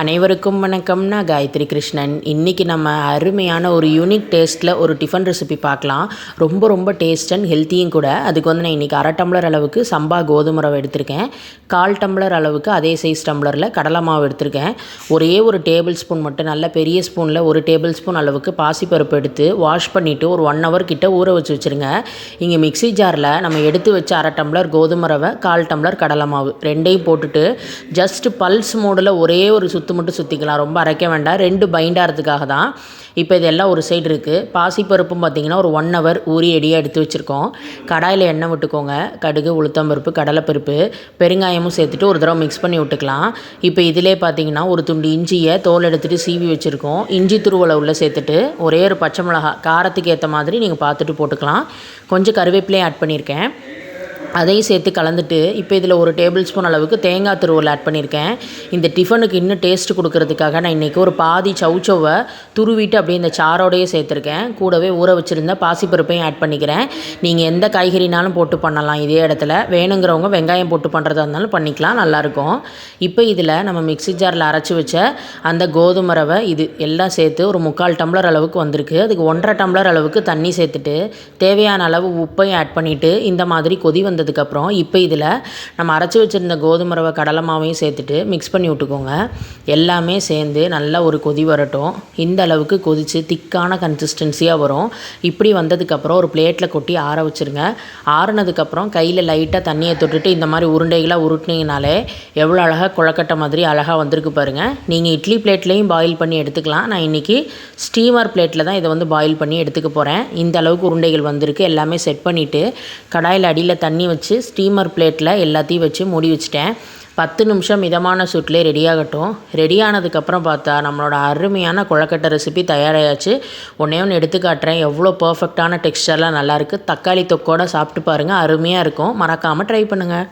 அனைவருக்கும் வணக்கம் நான் காயத்ரி கிருஷ்ணன். இன்றைக்கி நம்ம அருமையான ஒரு யூனிக் டேஸ்ட்டில் ஒரு டிஃபன் ரெசிபி பார்க்கலாம். ரொம்ப ரொம்ப டேஸ்ட் அண்ட் ஹெல்த்தியும் கூட. அதுக்கு வந்து நான் இன்றைக்கி அரை டம்ளர் அளவுக்கு சம்பா கோதுமை ரவை எடுத்திருக்கேன். கால் டம்ளர் அளவுக்கு அதே சைஸ் டம்ளரில் கடலை மாவு எடுத்திருக்கேன். ஒரே ஒரு டேபிள் ஸ்பூன் மட்டும் நல்ல பெரிய ஸ்பூனில் ஒரு டேபிள் ஸ்பூன் அளவுக்கு பாசிப்பருப்பு எடுத்து வாஷ் பண்ணிவிட்டு ஒரு ஒன் ஹவர் கிட்ட ஊற வச்சு வச்சுருங்க. இங்கே மிக்ஸி ஜாரில் நம்ம எடுத்து வச்ச அரை டம்ளர் கோதுமை ரவை கால் டம்ளர் கடலை மாவு ரெண்டையும் போட்டுட்டு ஜஸ்ட் பல்ஸ் மோடில் ஒரே ஒரு சுற்று மட்டும் சுற்றிக்கலாம் ரொம்ப அரைக்க வேண்டாம். ரெண்டு பைண்டாகிறதுக்காக தான். இப்போ இதெல்லாம் ஒரு சைடு இருக்குது பாசிப்பருப்பும் பார்த்திங்கன்னா ஒரு ஒன் ஹவர் ஊறி எடியாக எடுத்து வச்சுருக்கோம். கடாயில் எண்ணெய் விட்டுக்கோங்க. கடுகு உளுத்தம்பருப்பு கடலைப்பருப்பு பெருங்காயமும் சேர்த்துட்டு ஒரு தடவை மிக்ஸ் பண்ணி விட்டுக்கலாம். இப்போ இதிலே பார்த்தீங்கன்னா ஒரு துண்டு இஞ்சியை தோல் எடுத்துகிட்டு சீவி வச்சுருக்கோம். இஞ்சி துருவலை உள்ளே சேர்த்துட்டு ஒரே ஒரு பச்சை மிளகா காரத்துக்கு ஏற்ற மாதிரி நீங்கள் பார்த்துட்டு போட்டுக்கலாம். கொஞ்சம் கருவேப்பிலையும் ஆட் பண்ணியிருக்கேன் அதையும் சேர்த்து கலந்துட்டு இப்போ இதில் ஒரு டேபிள் ஸ்பூன் அளவுக்கு தேங்காய் துருவல் ஆட் பண்ணியிருக்கேன் இந்த டிஃபனுக்கு இன்னும் டேஸ்ட் கொடுக்கறதுக்காக நான் இன்றைக்கி ஒரு பாதி சவுச்சவை துருவிட்டு அப்படியே இந்த சாரோடையே சேர்த்துருக்கேன். கூடவே ஊற வச்சுருந்த பாசிப்பருப்பையும் ஆட் பண்ணிக்கிறேன். நீங்கள் எந்த காய்கறினாலும் போட்டு பண்ணலாம் இதே இடத்துல. வேணுங்கிறவங்க வெங்காயம் போட்டு பண்ணுறதா இருந்தாலும் பண்ணிக்கலாம் நல்லாயிருக்கும் இப்போ இதில் நம்ம மிக்ஸி ஜாரில் அரைச்சி வச்ச அந்த கோதுமை ரவை இது எல்லாம் சேர்த்து ஒரு முக்கால் டம்ளர் அளவுக்கு வந்திருக்கு. அதுக்கு ஒன்றரை டம்ளர் அளவுக்கு தண்ணி சேர்த்துட்டு தேவையான அளவு உப்பையும் ஆட் பண்ணிவிட்டு இந்த மாதிரி கொதி வந்ததுக்கப்புறம் இப்போ இதில் நம்ம அரைச்சி வச்சுருந்த கோதுமை ரவை கடலை மாவையும் சேர்த்துட்டு மிக்ஸ் பண்ணி விட்டுக்கோங்க. எல்லாமே சேர்ந்து நல்லா ஒரு கொதி வரட்டும். இந்த அளவுக்கு கொதித்து திக்கான கன்சிஸ்டன்சியாக வரும். இப்படி வந்ததுக்கப்புறம் ஒரு பிளேட்டில் கொட்டி ஆற வச்சுருங்க. ஆறுனதுக்கப்புறம் கையில் லைட்டாக தண்ணியை தொட்டுட்டு இந்த மாதிரி உருண்டைகளாக உருட்டினீங்கனாலே எவ்வளோ அழகாக குழக்கட்டை மாதிரி அழகாக வந்திருக்கு பாருங்கள் நீங்கள் இட்லி பிளேட்லேயும் பாயில் பண்ணி எடுத்துக்கலாம். நான் இன்றைக்கி ஸ்டீமர் பிளேட்டில் தான் இதை வந்து பாயில் பண்ணி எடுத்துக்க போகிறேன் இந்த அளவுக்கு உருண்டைகள் வந்திருக்கு. எல்லாமே செட் பண்ணிவிட்டு கடாயில் அடியில் தண்ணி வச்சு ஸ்டீமர் பிளேட்டில் எல்லாத்தையும் வச்சு மூடி வச்சுட்டேன். பத்து நிமிஷம் மிதமான சூட்லேயே ரெடியாகட்டும் ரெடியானதுக்கப்புறம் ரெடி ஆனதுக்கப்புறம் பார்த்தா நம்மளோட அருமையான கொழக்கட்டை ரெசிபி தயாராகியாச்சு ஒன்றே ஒன்று எடுத்து காட்டுறேன். எவ்வளோ பர்ஃபெக்டான டெக்ஸ்டர்லாம் நல்லாயிருக்கு தக்காளி தொக்கோட சாப்பிட்டு பாருங்கள் அருமையாக இருக்கும். மறக்காமல் ட்ரை பண்ணுங்கள்